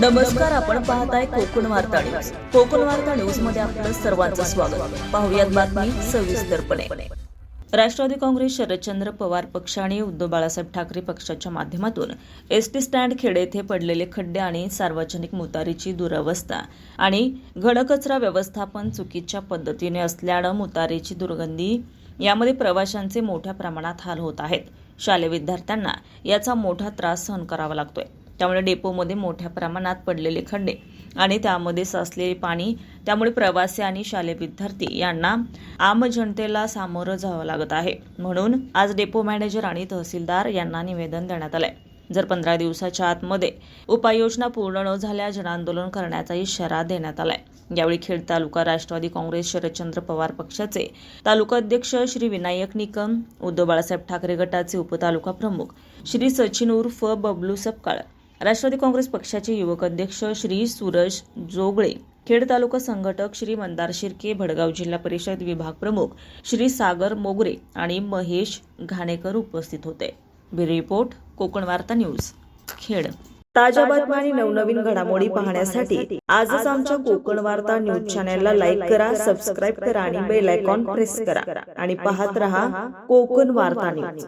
नमस्कार आपण पाहताय कोकण वार्ता न्यूज. कोकण वार्ता न्यूजमध्ये आपलं सर्वांचं स्वागत. पाहुयात बातमी सविस्तरपणे राष्ट्रवादी काँग्रेस शरदचंद्र पवार पक्ष आणि उद्धव बाळासाहेब ठाकरे पक्षाच्या माध्यमातून एसटी स्टँड खेडे येथे पडलेले खड्डे आणि सार्वजनिक मुतारीची दुरवस्था आणि घनकचरा व्यवस्थापन चुकीच्या पद्धतीने असल्यानं मुतारीची दुर्गंधी यामध्ये प्रवाशांचे मोठ्या प्रमाणात हाल होत आहेत. शालेय विद्यार्थ्यांना याचा मोठा त्रास सहन करावा लागतोय. त्यामुळे डेपोमध्ये मोठ्या प्रमाणात पडलेले खड्डे आणि त्यामध्ये साचलेले पाणी त्यामुळे प्रवासी आणि शालेय विद्यार्थी यांना आम जनतेला सामोरं जावं लागत आहे. म्हणून आज डेपो मॅनेजर आणि तहसीलदार यांना निवेदन देण्यात आलंय. जर पंधरा दिवसाच्या आतमध्ये उपाययोजना पूर्ण न झाल्या जनआंदोलन करण्याचा इशारा देण्यात आलाय. यावेळी खेड तालुका राष्ट्रवादी काँग्रेस शरदचंद्र पवार पक्षाचे तालुका अध्यक्ष श्री विनायक निकम उद्धव बाळासाहेब ठाकरे गटाचे उपतालुका प्रमुख श्री सचिन उर्फ बबलू सपकाळ राष्ट्रवादी काँग्रेस पक्षाचे युवक अध्यक्ष श्री सूरज जोगळे खेड तालुका संघटक श्री मंदार शिर्के भडगाव जिल्हा परिषद विभाग प्रमुख श्री सागर मोगरे आणि महेश घाणेकर उपस्थित होते. ब्युरो रिपोर्ट कोकण वार्ता न्यूज खेड. ताज्या बातम्या आणि नवनवीन घडामोडी पाहण्यासाठी आजच आमच्या कोकण वार्ता न्यूज चॅनेलला लाईक करा सबस्क्राईब करा आणि बेल आयकॉन प्रेस करा. आणि पाहत रहा कोकण वार्ता न्यूज.